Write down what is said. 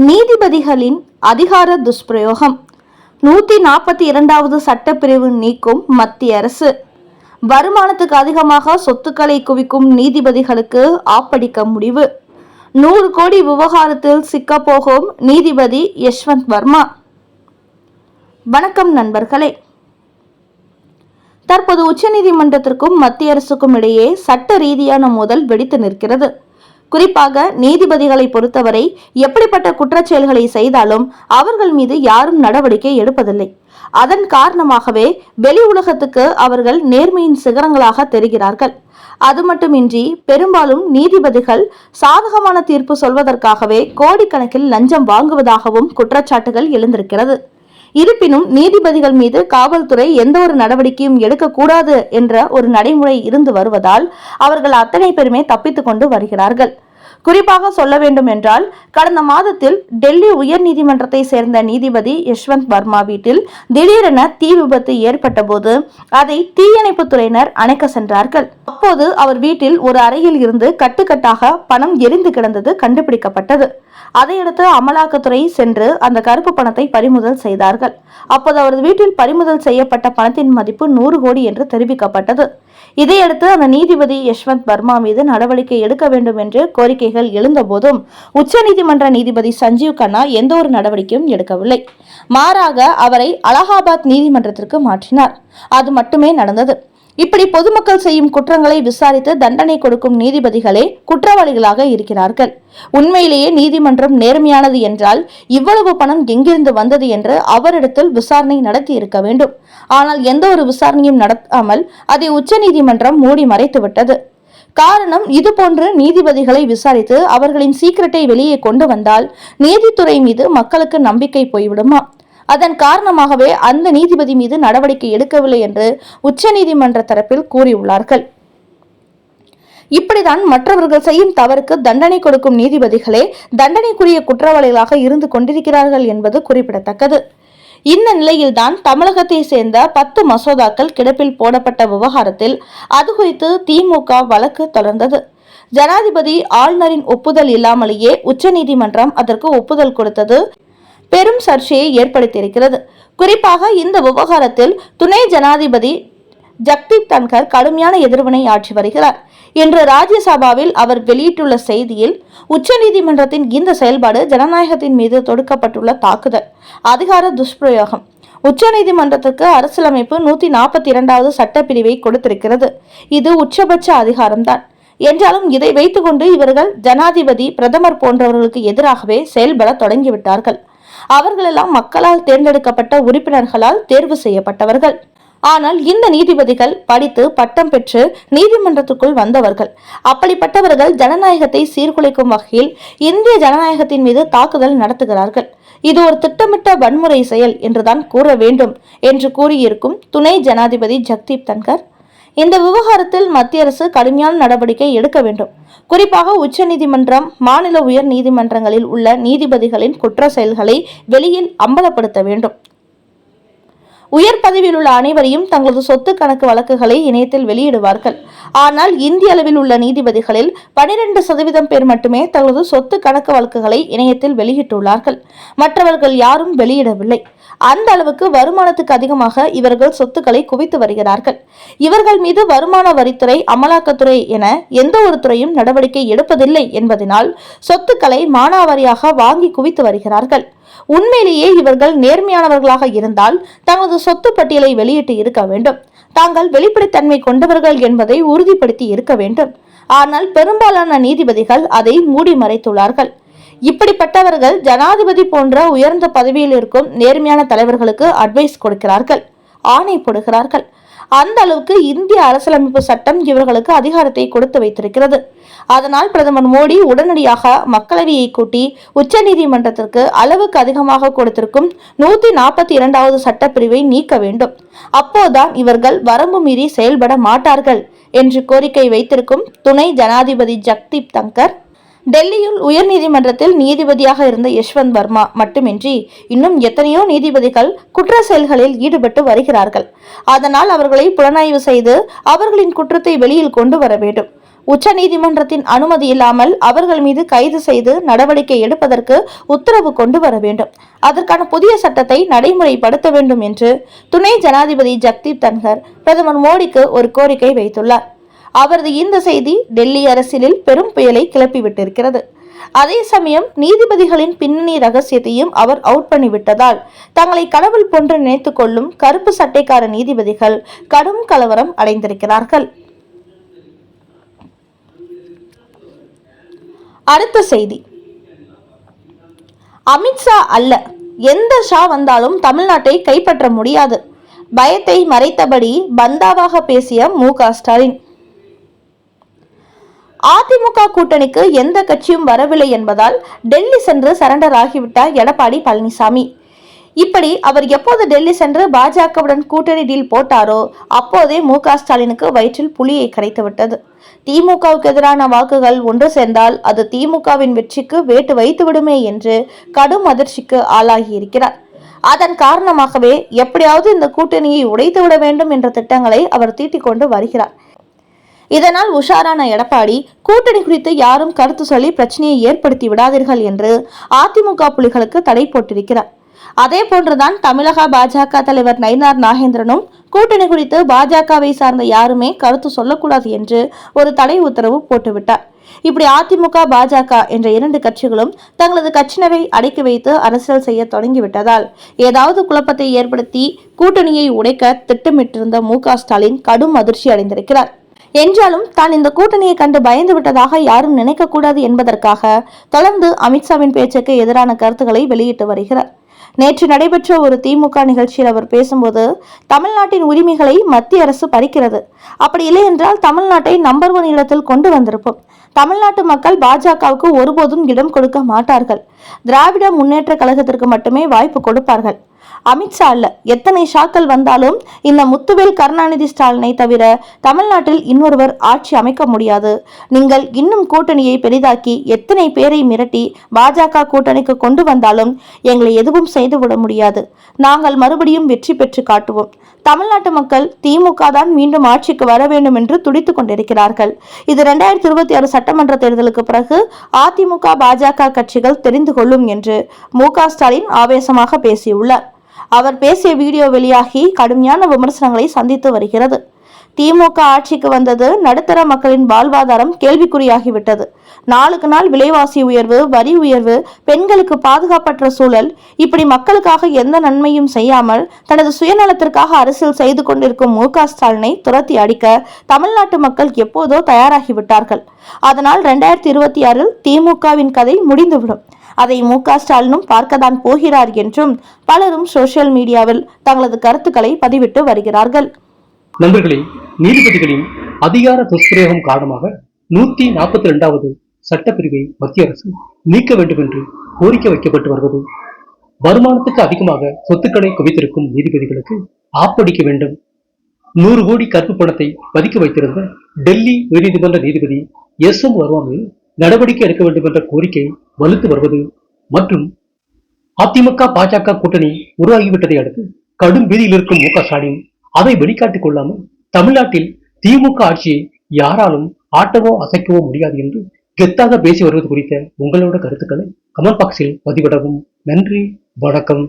நீதிபதிகளின் அதிகார துஷ்பிரயோகம். நூத்தி நாற்பத்தி இரண்டாவது சட்டப்பிரிவு நீக்கும் மத்திய அரசு. வருமானத்துக்கு அதிகமாக சொத்துக்களை குவிக்கும் நீதிபதிகளுக்கு ஆப்படிக்க முடிவு. நூறு கோடி விவகாரத்தில் சிக்கப்போகும் நீதிபதி யஷ்வந்த் வர்மா. வணக்கம் நண்பர்களே. தற்போது உச்சநீதிமன்றத்திற்கும் மத்திய அரசுக்கும் இடையே சட்ட ரீதியான மோதல் வெடித்து நிற்கிறது. குறிப்பாக நீதிபதிகளை பொறுத்தவரை எப்படிப்பட்ட குற்றச்செயல்களை செய்தாலும் அவர்கள் மீது யாரும் நடவடிக்கை எடுப்பதில்லை. அதன் காரணமாகவே வெளி உலகத்துக்கு அவர்கள் நேர்மையின் சிகரங்களாக தெரிகிறார்கள். அது மட்டுமின்றி பெரும்பாலும் நீதிபதிகள் சாதகமான தீர்ப்பு சொல்வதற்காகவே கோடிக்கணக்கில் லஞ்சம் வாங்குவதாகவும் குற்றச்சாட்டுகள் எழுந்திருக்கிறது. இருப்பினும் நீதிபதிகள் மீது காவல்துறை எந்த ஒரு நடவடிக்கையும் எடுக்கக்கூடாது என்ற ஒரு நடைமுறை இருந்து வருவதால் அவர்கள் அத்தனை பேருமே தப்பித்துக் கொண்டு வருகிறார்கள். குறிப்பாக சொல்ல வேண்டும் என்றால் கடந்த மாதத்தில் டெல்லி உயர் நீதிமன்றத்தை சேர்ந்த நீதிபதி யஷ்வந்த் வர்மா வீட்டில் திடீரென தீ விபத்து ஏற்பட்ட போது அதை தீயணைப்பு துறையினர் அணைக்க சென்றார்கள். அப்போது அவர் வீட்டில் ஒரு அறையில் இருந்து கட்டுக்கட்டாக பணம் எரிந்து கிடந்தது கண்டுபிடிக்கப்பட்டது. அதையடுத்து அமலாக்கத்துறை சென்று அந்த கருப்பு பணத்தை பறிமுதல் செய்தார்கள். அப்போது அவரது வீட்டில் பறிமுதல் செய்யப்பட்ட பணத்தின் மதிப்பு நூறு கோடி என்று தெரிவிக்கப்பட்டது. இதையடுத்து அந்த நீதிபதி யஷ்வந்த் வர்மா மீது நடவடிக்கை எடுக்க வேண்டும் என்று கோரிக்கைகள் எழுந்தபோதும் உச்சநீதிமன்ற நீதிபதி சஞ்சீவ் கண்ணா எந்த ஒரு நடவடிக்கையும் எடுக்கவில்லை. மாறாக அவரை அலகாபாத் நீதிமன்றத்திற்கு மாற்றினார். அது மட்டுமே நடந்தது. இப்படி பொதுமக்கள் செய்யும் குற்றங்களை விசாரித்து தண்டனை கொடுக்கும் நீதிபதிகளே குற்றவாளிகளாக இருக்கிறார்கள். உண்மையிலேயே நீதிமன்றம் நேர்மையானது என்றால் இவ்வளவு பணம் எங்கிருந்து வந்தது என்று அவரிடத்தில் விசாரணை நடத்தி இருக்க வேண்டும். ஆனால் எந்த ஒரு விசாரணையும் நடத்தாமல் அதை உச்சநீதிமன்றம் மூடி மறைத்துவிட்டது காரணம் இது போன்று நீதிபதிகளை விசாரித்து அவர்களின் சீக்கிரட்டை வெளியே கொண்டு வந்தால் நீதித்துறை மீது மக்களுக்கு நம்பிக்கை போய்விடுமா? அதன் காரணமாகவே அந்த நீதிபதி மீது நடவடிக்கை எடுக்கவில்லை என்று உச்சநீதிமன்ற தரப்பில் கூறியுள்ளார்கள். இப்படிதான் மற்றவர்கள் செய்யும் தவறுக்கு தண்டனை கொடுக்கும் நீதிபதிகளே தண்டனைக்குரிய குற்றவாளிகளாக இருந்து கொண்டிருக்கிறார்கள் என்பது குறிப்பிடத்தக்கது. இந்த நிலையில்தான் தமிழகத்தை சேர்ந்த பத்து மசோதாக்கள் கிடப்பில் போடப்பட்ட விவகாரத்தில் அது குறித்து திமுக வழக்கு தொடர்ந்தது. ஜனாதிபதி ஆளுநரின் ஒப்புதல் இல்லாமலேயே உச்சநீதிமன்றம் அதற்கு ஒப்புதல் கொடுத்தது பெரும் சர்ச்சையை ஏற்படுத்தியிருக்கிறது. குறிப்பாக இந்த விவகாரத்தில் துணை ஜனாதிபதி ஜக்தீப் தன்கர் கடுமையான எதிர்வினை ஆற்றி வருகிறார். இன்று ராஜ்யசபாவில் அவர் வெளியிட்டுள்ள செய்தியில் உச்சநீதிமன்றத்தின் இந்த செயல்பாடு ஜனநாயகத்தின் மீது தொடுக்கப்பட்டுள்ள தாக்குதல் அதிகார துஷ்பிரயோகம். உச்சநீதிமன்றத்துக்கு அரசியலமைப்பு நூத்தி நாற்பத்தி இரண்டாவது சட்டப்பிரிவை கொடுத்திருக்கிறது. இது உச்சபட்ச அதிகாரம்தான். என்றாலும் இதை வைத்துக்கொண்டு இவர்கள் ஜனாதிபதி பிரதமர் போன்றவர்களுக்கு எதிராகவே செயல்பட தொடங்கிவிட்டார்கள். அவர்களெல்லாம் மக்களால் தேர்ந்தெடுக்கப்பட்ட உறுப்பினர்களால் தேர்வு செய்யப்பட்டவர்கள். ஆனால் இந்த நீதிபதிகள் படித்து பட்டம் பெற்று நீதிமன்றத்துக்குள் வந்தவர்கள். அப்படிப்பட்டவர்கள் ஜனநாயகத்தை சீர்குலைக்கும் வகையில் இந்திய ஜனநாயகத்தின் மீது தாக்குதல் நடத்துகிறார்கள். இது ஒரு திட்டமிட்ட வன்முறை செயல் என்றுதான் கூற வேண்டும் என்று கூறியிருக்கும் துணை ஜனாதிபதி ஜக்தீப் தன்கர் இந்த விவகாரத்தில் மத்திய அரசு கடுமையான நடவடிக்கை எடுக்க வேண்டும். குறிப்பாக உச்சநீதிமன்றம் மாநில உயர் நீதிமன்றங்களில் உள்ள நீதிபதிகளின் குற்ற செயல்களை வெளியில் அம்பலப்படுத்த வேண்டும். உயர் பதவியில் உள்ள அனைவரையும் தங்களது சொத்து கணக்கு வழக்குகளை இணையத்தில் வெளியிடுவார்கள். ஆனால் இந்திய அளவில் உள்ள நீதிபதிகளில் பனிரெண்டு சதவீதம் பேர் மட்டுமே தங்களது சொத்து கணக்கு வழக்குகளை இணையத்தில் வெளியிட்டுள்ளார்கள். மற்றவர்கள் யாரும் வெளியிடவில்லை. அந்த அளவுக்கு வருமானத்துக்கு அதிகமாக இவர்கள் சொத்துக்களை குவித்து வருகிறார்கள். இவர்கள் மீது வருமான வரித்துறை அமலாக்கத்துறை என எந்த ஒரு துறையும் நடவடிக்கை எடுப்பதில்லை என்பதனால் சொத்துக்களை மானாவாரியாக வாங்கி குவித்து வருகிறார்கள். உண்மையிலேயே இவர்கள் நேர்மையானவர்களாக இருந்தால் தங்களது சொத்து பட்டியலை வெளியிட்டு இருக்க வேண்டும். தாங்கள் வெளிப்படைத்தன்மை கொண்டவர்கள் என்பதை உறுதிப்படுத்தி இருக்க வேண்டும். ஆனால் பெரும்பாலான நீதிபதிகள் அதை மூடி மறைத்துள்ளார்கள். இப்படிப்பட்டவர்கள் ஜனாதிபதி போன்ற உயர்ந்த பதவியில் இருக்கும் நேர்மையான தலைவர்களுக்கு அட்வைஸ் கொடுக்கிறார்கள். ஆணை போடுகிறார்கள். அந்த அளவுக்கு இந்திய அரசியலமைப்பு சட்டம் இவர்களுக்கு அதிகாரத்தை கொடுத்து வைத்திருக்கிறது. அதனால் பிரதமர் மோடி உடனடியாக மக்களவையை கூட்டி உச்சநீதிமன்றத்திற்கு அளவுக்கு அதிகமாக கொடுத்திருக்கும் நூத்தி நாற்பத்தி இரண்டாவது சட்டப்பிரிவை நீக்க வேண்டும். அப்போதான் இவர்கள் வரம்பு மீறி செயல்பட மாட்டார்கள் என்று கோரிக்கை வைத்திருக்கும் துணை ஜனாதிபதி ஜக்தீப் தங்கர் டெல்லியில் உயர்நீதிமன்றத்தில் நீதிபதியாக இருந்த யஷ்வந்த் வர்மா மட்டுமின்றி இன்னும் எத்தனையோ நீதிபதிகள் குற்ற செயல்களில் ஈடுபட்டு வருகிறார்கள். அதனால் அவர்களை புலனாய்வு செய்து அவர்களின் குற்றத்தை வெளியில் கொண்டு வர வேண்டும். உச்சநீதிமன்றத்தின் அனுமதி இல்லாமல் அவர்கள் மீது கைது செய்து நடவடிக்கை எடுப்பதற்கு உத்தரவு கொண்டு வர வேண்டும். அதற்கான புதிய சட்டத்தை நடைமுறைப்படுத்த வேண்டும் என்று துணை ஜனாதிபதி ஜக்தீப் தன்கர் பிரதமர் மோடிக்கு ஒரு கோரிக்கை வைத்துள்ளார். அவரது இந்த செய்தி டெல்லி அரசியலில் பெரும் புயலை கிளப்பிவிட்டிருக்கிறது. அதே சமயம் நீதிபதிகளின் பின்னணி ரகசியத்தையும் அவர் அவுட் பண்ணிவிட்டதால் தங்களை கடவுள் போன்று நினைத்துக் கொள்ளும் கருப்பு சட்டைக்கார நீதிபதிகள் கடும் கலவரம் அடைந்திருக்கிறார்கள். அடுத்த செய்தி. அமித்ஷா அல்ல. எந்த ஷா வந்தாலும் தமிழ்நாட்டை கைப்பற்ற முடியாது. பயத்தை மறைத்தபடி பந்தாவாக பேசிய மு ஸ்டாலின். அதிமுக கூட்டணிக்கு எந்த கட்சியும் வரவில்லை என்பதால் டெல்லி சென்று சரண்டர் ஆகிவிட்டார் எடப்பாடி பழனிசாமி. இப்படி அவர் எப்போது டெல்லி சென்று பாஜகவுடன் கூட்டணி டீல் போட்டாரோ அப்போதே மு க ஸ்டாலினுக்கு வயிற்றில் புலியை கரைத்து விட்டது. திமுகவுக்கு எதிரான வாக்குகள் ஒன்று சேர்ந்தால் அது திமுகவின் வெற்றிக்கு வேட்டு வைத்துவிடுமே என்று கடும் அதிர்ச்சிக்கு ஆளாகி இருக்கிறார் அதன் காரணமாகவே எப்படியாவது இந்த கூட்டணியை உடைத்து விட வேண்டும் என்ற திட்டங்களை அவர் தீட்டிக் கொண்டு வருகிறார். இதனால் உஷாரான எடப்பாடி கூட்டணி குறித்து யாரும் கருத்து சொல்லி பிரச்சனையை ஏற்படுத்தி விடாதீர்கள் என்று அதிமுக புலிகளுக்கு தடை போட்டிருக்கிறார். அதே போன்றுதான் தமிழக பாஜக தலைவர் நயினார் நாகேந்திரனும் கூட்டணி குறித்து பாஜகவை சார்ந்த யாருமே கருத்து சொல்லக்கூடாது என்று ஒரு தடை உத்தரவு போட்டுவிட்டார். இப்படி அதிமுக பாஜக என்ற இரண்டு கட்சிகளும் தங்களது கட்சியினரை அடக்கி வைத்து அரசியல் செய்ய தொடங்கிவிட்டதால் ஏதாவது குழப்பத்தை ஏற்படுத்தி கூட்டணியை உடைக்க திட்டமிட்டிருந்த மு க ஸ்டாலின் கடும் அதிர்ச்சி அடைந்திருக்கிறார். என்றாலும் தான் இந்த கூட்டணியை கண்டு பயந்து விட்டதாக யாரும் நினைக்கக்கூடாது என்பதற்காக தொடர்ந்து அமித்ஷாவின் பேச்சுக்கு எதிரான கருத்துக்களை வெளியிட்டு வருகிறார். நேற்று நடைபெற்ற ஒரு திமுக நிகழ்ச்சியில் அவர் பேசும்போது தமிழ்நாட்டின் உரிமைகளை மத்திய அரசு பறிக்கிறது. அப்படி இல்லை என்றால் தமிழ்நாட்டை நம்பர் ஒன் இடத்தில் கொண்டு வந்திருப்போம். தமிழ்நாட்டு மக்கள் பாஜகவுக்கு ஒருபோதும் இடம் கொடுக்க மாட்டார்கள். திராவிட முன்னேற்ற கழகத்திற்கு மட்டுமே வாய்ப்பு கொடுப்பார்கள். அமித்ஷா அல்ல எத்தனை ஷாக்கள் வந்தாலும் இந்த முத்துவேல் கருணாநிதி ஸ்டாலினை தவிர தமிழ்நாட்டில் இன்னொருவர் ஆட்சி அமைக்க முடியாது. நீங்கள் இன்னும் கூட்டணியை பெரிதாக்கி எத்தனை பேரை மிரட்டி பாஜக கூட்டணிக்கு கொண்டு வந்தாலும் எங்களை எதுவும் செய்துவிட முடியாது. நாங்கள் மறுபடியும் வெற்றி பெற்று காட்டுவோம். தமிழ்நாட்டு மக்கள் திமுக தான் மீண்டும் ஆட்சிக்கு வர வேண்டும் என்று துடித்துக் கொண்டிருக்கிறார்கள். இது இரண்டாயிரத்தி இருபத்தி ஆறு சட்டமன்ற தேர்தலுக்கு பிறகு அதிமுக பாஜக கட்சிகள் தெரிந்து கொள்ளும் என்று மு ஸ்டாலின் ஆவேசமாக பேசியுள்ளார். அவர் பேசிய வீடியோ வெளியாகி கடுமையான விமர்சனங்களை சந்தித்து வருகிறது. திமுக ஆட்சிக்கு வந்தது நடுத்தர மக்களின் வாழ்வாதாரம் கேள்விக்குறியாகிவிட்டது. நாளுக்கு நாள் விலைவாசி உயர்வு வரி உயர்வு பெண்களுக்கு பாதுகாப்பற்ற சூழல் இப்படி மக்களுக்காக எந்த நன்மையும் செய்யாமல் தனது சுயநலத்திற்காக அரசியல் செய்து கொண்டிருக்கும் மு ஸ்டாலினை துரத்தி அடிக்க தமிழ்நாட்டு மக்கள் எப்போதோ தயாராகிவிட்டார்கள். அதனால் ரெண்டாயிரத்தி இருபத்தி ஆறில் திமுகவின் கதை முடிந்துவிடும். அதை மு க ஸ்டாலினும் பார்க்கத்தான் போகிறார் என்றும் பலரும் சோசியல் மீடியாவில் தங்களது கருத்துக்களை பதிவிட்டு வருகிறார்கள். நண்பர்களே நீதிபதிகளின் அதிகார துஷ்பிரயோகம் காரணமாக நூத்தி நாற்பத்தி இரண்டாவது சட்டப்பிரிவை மத்திய அரசு நீக்க வேண்டும் என்று கோரிக்கை வைக்கப்பட்டு வருவது வருமானத்துக்கு அதிகமாக சொத்துக்களை குவித்திருக்கும் நீதிபதிகளுக்கு ஆப்படிக்க வேண்டும். நூறு கோடி கருப்பு பணத்தை பதுக்கி வைத்திருந்த டெல்லி உயர்நீதிமன்ற நீதிபதி எஸ் எம் வர்மா மீது நடவடிக்கை எடுக்க வேண்டும் என்ற கோரிக்கை வலுத்து வருவது மற்றும் அதிமுக பாஜக கூட்டணி உருவாகிவிட்டதை அடுத்து கடும் வீதியில் இருக்கும் மு க ஸ்டாலின் அதை வெளிக்காட்டிக் கொள்ளாமல் தமிழ்நாட்டில் திமுக ஆட்சியை யாராலும் ஆட்டவோ அசைக்கவோ முடியாது என்று கெத்தாக பேசி வருவது குறித்த உங்களோட கருத்துக்களை கமெண்ட் பாக்ஸில் பதிவிடவும். நன்றி வணக்கம்.